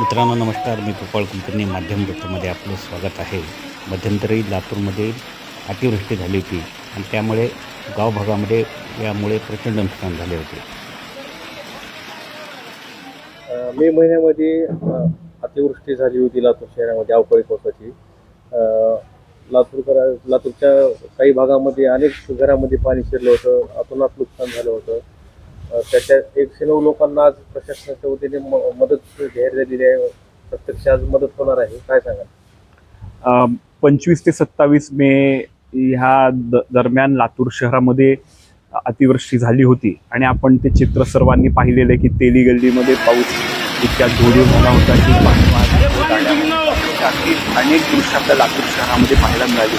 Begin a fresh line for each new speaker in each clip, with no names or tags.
मित्रांनो नमस्कार. मी गोपाळ कुलकर्णी माध्यम वृत्तमध्ये आपलं स्वागत आहे. मध्यंतरी लातूरमध्ये अतिवृष्टी झाली होती आणि त्यामुळे गावभागामध्ये यामुळे प्रचंड नुकसान झाले होते.
मे महिन्यामध्ये अतिवृष्टी झाली होती लातूर शहरामध्ये अवकाळी पावसाची. लातूरकर लातूरच्या काही भागामध्ये अनेक घरामध्ये पाणी शिरलं होतं. अतोनात नुकसान झालं होतं. अ, त्याच्या एकशे नऊ लोकांना आज प्रशासनाच्या वतीने मदत जाहीर झालेली आहे. प्रत्यक्ष आज मदत होणार आहे. काय सांगा
पंचवीस ते सत्तावीस मे ह्या द दरम्यान लातूर शहरामध्ये अतिवृष्टी झाली होती. आणि आपण ते चित्र सर्वांनी पाहिलेलं आहे की तेली गल्लीमध्ये पाऊस इतक्या जोरीवर झाला होता की पाणी अनेक दृश्य आपल्या लातूर शहरामध्ये पाहायला मिळाली.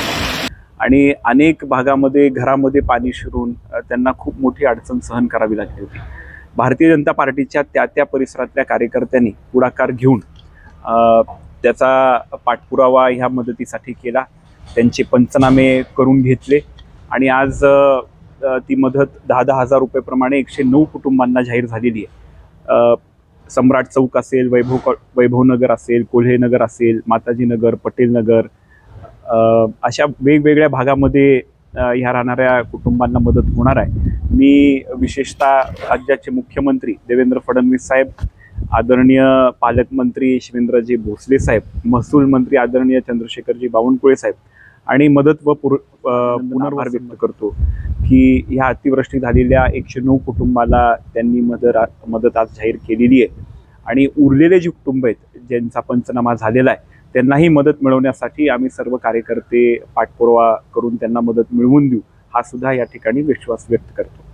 आणि अनेक भागामध्ये घरामध्ये पाणी शिरून त्यांना खूप मोठी अडचण सहन करावी लागली होती. भारतीय जनता पार्टीच्या त्या त्या परिसरातल्या कार्यकर्त्यांनी पुढाकार घेऊन त्याचा पाठपुरावा ह्या मदतीसाठी केला. त्यांचे पंचनामे करून घेतले आणि आज ती मदत दहा दहा हजार रुपयेप्रमाणे एकशे नऊ कुटुंबांना जाहीर झालेली आहे. सम्राट चौक असेल वैभव क- वैभवनगर असेल कोल्हेनगर असेल माताजी नगर अशा वेगवेगळ्या भागामध्ये ह्या राहणाऱ्या कुटुंबांना मदत होणार आहे. मी विशेषतः राज्याचे मुख्यमंत्री देवेंद्र फडणवीस साहेब आदरणीय पालकमंत्री शिवेंद्रजी भोसले साहेब महसूल मंत्री आदरणीय चंद्रशेखरजी बावनकुळे साहेब आणि मदत व पुर पुनर्भार व्यक्त करतो की ह्या अतिवृष्टी झालेल्या एकशे नऊ कुटुंबाला त्यांनी मदत मदत आज जाहीर केलेली आहे. आणि उरलेले जे कुटुंब आहेत ज्यांचा पंचनामा झालेला आहे त्यांनाही मदत मिळवण्यासाठी आम्ही सर्व कार्यकर्ते पाठपुरावा करून त्यांना मदत मिळवून देऊ हा सुद्धा या ठिकाणी विश्वास व्यक्त करतो.